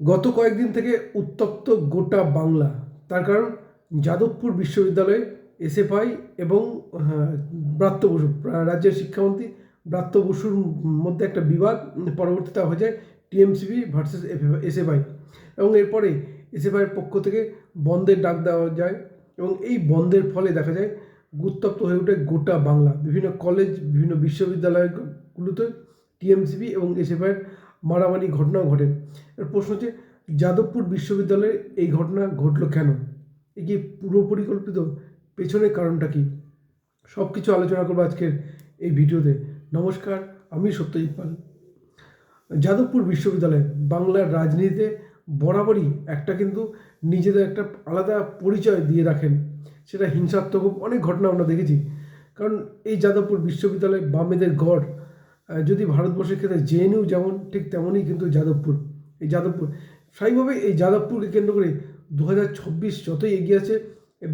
গত কয়েকদিন থেকে উত্তপ্ত গোটা বাংলা। তার কারণ যাদবপুর বিশ্ববিদ্যালয়ে এসএফআই এবং হ্যাঁ, ব্রাত্য বসু রাজ্যের শিক্ষামন্ত্রী ব্রাত্য বসুর মধ্যে একটা বিবাদ পরবর্তীতে হয়ে যায় টিএমসিবি ভার্সেস এসএফআই। এবং এরপরে এসএফআইয়ের পক্ষ থেকে বন্ধের ডাক দেওয়া যায় এবং এই বন্ধের ফলে দেখা যায় উত্তপ্ত হয়ে ওঠে গোটা বাংলা। বিভিন্ন কলেজ বিভিন্ন বিশ্ববিদ্যালয়গুলোতে টিএমসিবি এবং এসএফআইয়ের মারামারি ঘটনাও ঘটে। এর প্রশ্ন হচ্ছে, যাদবপুর বিশ্ববিদ্যালয়ে এই ঘটনা ঘটলো কেন? এ পুরো পরিকল্পিত? পেছনের কারণটা কি? সব কিছু আলোচনা করব আজকের এই ভিডিওতে। নমস্কার, আমি সত্যজিৎ পাল। যাদবপুর বিশ্ববিদ্যালয় বাংলার রাজনীতিতে বরাবরই একটা কিন্তু নিজেদের একটা আলাদা পরিচয় দিয়ে রাখেন। সেটা হিংসাত্মক অনেক ঘটনা আমরা দেখেছি। কারণ এই যাদবপুর বিশ্ববিদ্যালয় বামেদের গড় যদি ভারতবর্ষের ক্ষেত্রে জেএনইউ যেমন, ঠিক তেমনই কিন্তু যাদবপুর। এই যাদবপুর স্বাভাবিকভাবে এই যাদবপুরকে কেন্দ্র করে দু হাজার চব্বিশ যতই এগিয়ে আছে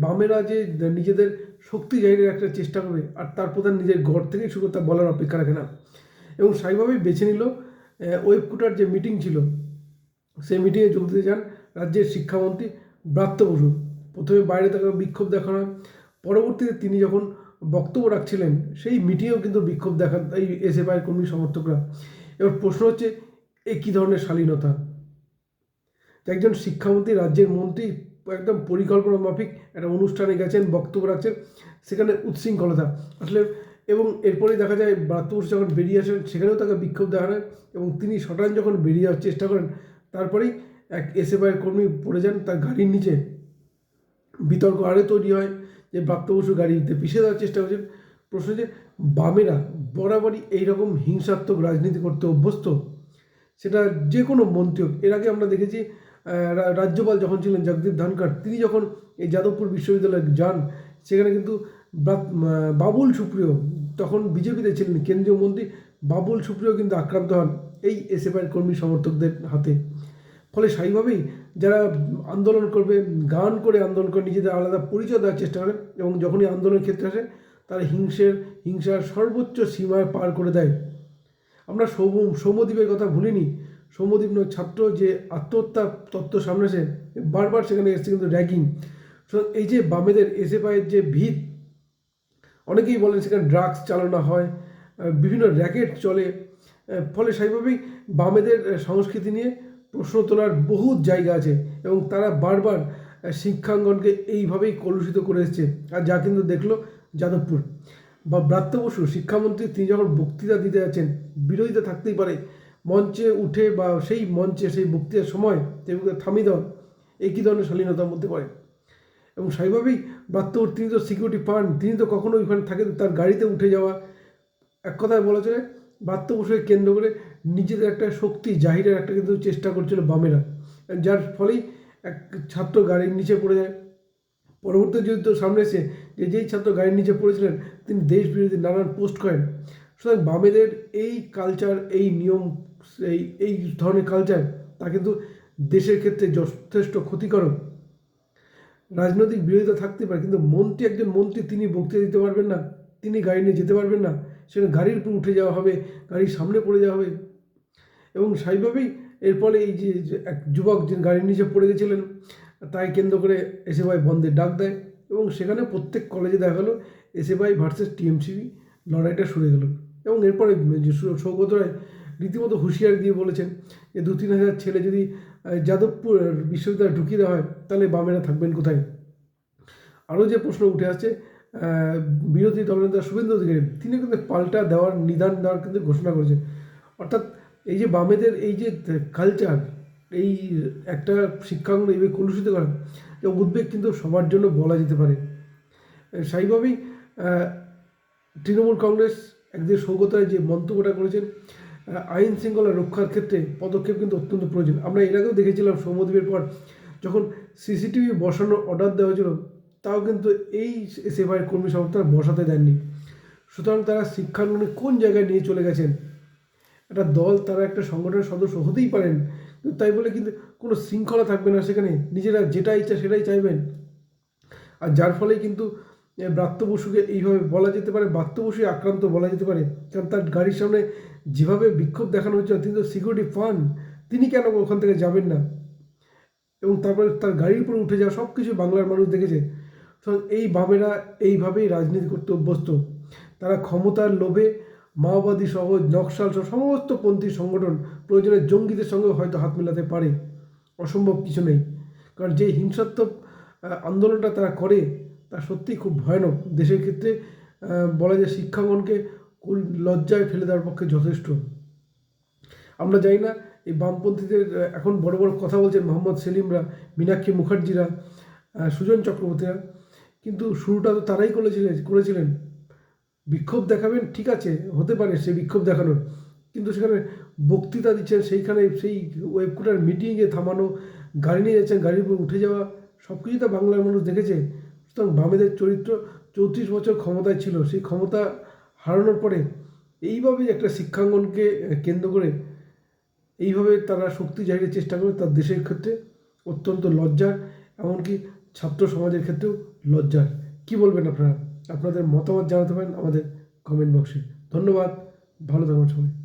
বামেরা যে নিজেদের শক্তি জাহিরের একটা চেষ্টা করবে, আর তার প্রধান নিজের গড় থেকেই শুরু তা বলার অপেক্ষা রাখে না। এবং স্বাভাবিকভাবেই বেছে নিল ওয়েবকুটার যে মিটিং ছিল, সেই মিটিংয়ে যোগ দিতে যান রাজ্যের শিক্ষামন্ত্রী ব্রাত্য বসু। প্রথমে বাইরে তাকে বিক্ষোভ দেখানো পরবর্তীতে তিনি যখন বক্তব্য রাখছিলেন, সেই মিটিংয়েও কিন্তু বিক্ষোভ দেখান এই এসএফআইয়ের কর্মী সমর্থকরা। এবার প্রশ্ন হচ্ছে, এ কী ধরনের শালীনতা? একজন শিক্ষামন্ত্রী, রাজ্যের মন্ত্রী, একদম পরিকল্পনা মাফিক একটা অনুষ্ঠানে গেছেন, বক্তব্য রাখছেন, সেখানে উচ্ছৃঙ্খলতা আসলে, এবং এরপরেই দেখা যায় ব্রাত্যবর্ষ যখন বেরিয়ে আসেন, সেখানেও তাকে বিক্ষোভ দেখানো এবং তিনি সটান যখন বেরিয়ে যাওয়ার চেষ্টা করেন, তারপরেই এক এসএফআইয়ের কর্মী পড়ে যান তার গাড়ির নিচে। বিতর্ক আরে তৈরি হয় যে প্রাপ্ত বসু গাড়িতে পিছিয়ে দেওয়ার চেষ্টা করছেন প্রশ্ন যে বামেরা বরাবরই এইরকম হিংসাত্মক রাজনীতি করতে অভ্যস্ত? সেটা যে কোনো মন্ত্রী হোক। এর আগে আমরা দেখেছি রাজ্যপাল যখন ছিলেন, জগদীপ ধনকর তিনি যখন এই যাদবপুর বিশ্ববিদ্যালয়ে যান, সেখানে কিন্তু বাবুল সুপ্রিয়, তখন বিজেপিতে ছিলেন কেন্দ্রীয় মন্ত্রী, বাবুল সুপ্রিয় কিন্তু আক্রান্ত হন এই এসএফআইয়ের কর্মী সমর্থকদের হাতে। ফলে স্বাভাবিকভাবেই যারা আন্দোলন করবে, গান করে আন্দোলন করে নিজেদের আলাদা পরিচয় দেওয়ার চেষ্টা করে এবং যখনই আন্দোলনের ক্ষেত্রে আসে, তারা হিংসের, হিংসার সর্বোচ্চ সীমায় পার করে দেয়। আমরা সৌম সৌমদ্বীপের কথা ভুলিনি। সৌমদ্বীপ নয়, ছাত্র যে আত্মহত্যা তত্ত্ব সামনে আসে বারবার সেখানে এসছে কিন্তু র্যাগিং। এই যে বামেদের এসএফআইয়ের যে ভিত, অনেকেই বলেন সেখানে ড্রাগস চালানো হয় বিভিন্ন র্যাকেট চলে ফলে স্বাভাবিকভাবেই বামেদের সংস্কৃতি নিয়ে প্রশ্ন তোলার বহু জায়গা আছে এবং তারা বারবার শিক্ষাঙ্গনকে এইভাবেই কলুষিত করে এসছে। আর যা কিন্তু দেখল যাদবপুর। বা ব্রাত্য বসু, শিক্ষামন্ত্রী, তিনি যখন বক্তৃতা দিতে যাচ্ছেন, বিরোধিতা থাকতেই পারে, মঞ্চে উঠে বা সেই মঞ্চে সেই বক্তৃতার সময় সেগুলোকে থামিয়ে দেওয়া, একই ধরনের শালীনতার মধ্যে পড়ে। এবং স্বাভাবিকভাবেই ব্রাত্যবর তিনি তো সিকিউরিটি পান, তিনি তো কখনো ওইখানে থাকেন, তার গাড়িতে উঠে যাওয়া। এক কথায় বলা চলে, ব্রাত্য বসুকে কেন্দ্র করে নিজেদের একটা শক্তি, জাহিরের একটা কিন্তু চেষ্টা করছিল বামেরা। যার ফলেই এক ছাত্র গাড়ির নিচে পড়ে যায়। পরবর্তী যদি তো সামনে এসে যে যেই ছাত্র গাড়ির নিচে পড়েছিলেন, তিনি দেশ বিরোধী নানান পোস্ট করেন। সুতরাং বামেদের এই কালচার এই নিয়ম এই এই ধরনের কালচার তা কিন্তু দেশের ক্ষেত্রে যথেষ্ট ক্ষতিকারক। রাজনৈতিক বিরোধিতা থাকতে পারে, কিন্তু মন্ত্রী একজন মন্ত্রী, তিনি বক্তৃতা দিতে পারবেন না, তিনি গাড়ি নিয়ে যেতে পারবেন না। সেখানে গাড়ির উপর উঠে যাওয়া হবে, গাড়ির সামনে পড়ে যাওয়া হবে। এবং স্বাভাবিকভাবেই এর ফলে এই যে এক যুবক যে গাড়ির নিচে পড়ে গেছিলেন, তাই কেন্দ্র করে এসে এসএফআই বন্ধের ডাক দেয় এবং সেখানে প্রত্যেক কলেজে দেখা গেলো এসএফআই ভার্সেস টিএমসিবি লড়াইটা শুরু গেল। এবং এরপরে সৌগত রায় রীতিমতো হুঁশিয়ারি দিয়ে বলেছেন যে, দু, তিন হাজার ছেলে যদি যাদবপুর বিশ্ববিদ্যালয়ে ঢুকিয়ে দেওয়া হয়, তাহলে বামেরা থাকবেন কোথায়? আরও যে প্রশ্ন উঠে আসছে বিরোধী দলনেতা শুভেন্দু অধিকারী, তিনি কিন্তু পাল্টা দেওয়ার নিদান দেওয়ার কিন্তু ঘোষণা করেছেন। অর্থাৎ এই যে বামেদের এই যে কালচার এই একটা শিক্ষাঙ্গন এইভাবে কলুষিত করা, যে উদ্বেগ কিন্তু সবার জন্য বলা যেতে পারে। স্বাভাবিকভাবেই তৃণমূল কংগ্রেস একদিন সৌগতায় যে মন্তব্যটা করেছেন আইন শৃঙ্খলা রক্ষার ক্ষেত্রে পদক্ষেপ কিন্তু অত্যন্ত প্রয়োজন। আমরা এর আগেও দেখেছিলাম সৌমদ্বীপের পর, যখন সিসিটিভি বসানোর অর্ডার দেওয়া হয়েছিল, তাও কিন্তু এই সেবায় কর্মী সংস্থারা বসাতে দেননি। সুতরাং তারা শিক্ষাঙ্গনে কোন জায়গায় নিয়ে চলে গেছেন একটা দল, তারা একটা সংগঠনের সদস্য হতেই পারেন। তাই বলে কিন্তু কোনো শৃঙ্খলা থাকবে না সেখানে। নিজেরা যেটা ইচ্ছা সেটাই চাইবেন। আর যার ফলে কিন্তু ব্রাত্য বসুকে এইভাবে বলা যেতে পারে, ব্রাত্য বসুই আক্রান্ত বলা যেতে পারে। কারণ তার গাড়ির সামনে যেভাবে বিক্ষোভ দেখানো হচ্ছে তিনি তো সিকিউরিটি পান তিনি কেন ওখান থেকে যাবেন না? এবং তারপরে তার গাড়ির উপরে উঠে যাওয়া সব কিছু বাংলার মানুষ দেখেছে। এই বামেরা এইভাবেই রাজনীতি করতে অভ্যস্ত। তারা ক্ষমতার লোভে মাওবাদী সহ নকশাল সহ সমস্ত পন্থী সংগঠন প্রয়োজনে জঙ্গিদের সঙ্গে হয়তো হাত মেলাতে পারে। অসম্ভব কিছু নেই। কারণ যে হিংসাত্মক আন্দোলনটা তারা করে, তা সত্যিই খুব ভয়ানক। দেশের ক্ষেত্রে বলা যায় শিক্ষাঙ্গনকে কুল- লজ্জায় ফেলে দেওয়ার পক্ষে যথেষ্ট। আমরা জানি না, এই বামপন্থীদের এখন বড় বড় কথা বলছেন মোহাম্মদ সেলিমরা, মীনাক্ষী মুখার্জিরা সুজন চক্রবর্তীরা। কিন্তু শুরুটা তো তারাই করেছিলেন করেছিলেন। বিক্ষোভ দেখাবেন, ঠিক আছে, হতে পারে সে বিক্ষোভ দেখানোর। কিন্তু সেখানে বক্তৃতা দিচ্ছেন, সেইখানে সেই ওয়েবকুটার মিটিংয়ে থামানো, গাড়ি নিয়ে যাচ্ছেন, গাড়ির উপর উঠে যাওয়া সব কিছুই তো বাংলার মানুষ দেখেছে। সুতরাং বামেদের চরিত্র চৌত্রিশ বছর ক্ষমতায় ছিল, সেই ক্ষমতা হারানোর পরে এইভাবে একটা শিক্ষাঙ্গনকে কেন্দ্র করে এইভাবে তারা শক্তি জাহিরের চেষ্টা করে, তার দেশের ক্ষেত্রে অত্যন্ত লজ্জার, এমনকি ছাত্র সমাজের ক্ষেত্রেও লজ্জার। কি বলবেন আপনারা? আপনাদের মতামত জানাতে পারেন আমাদের কমেন্ট বক্সে ধন্যবাদ ভালো থাকুন সবাই।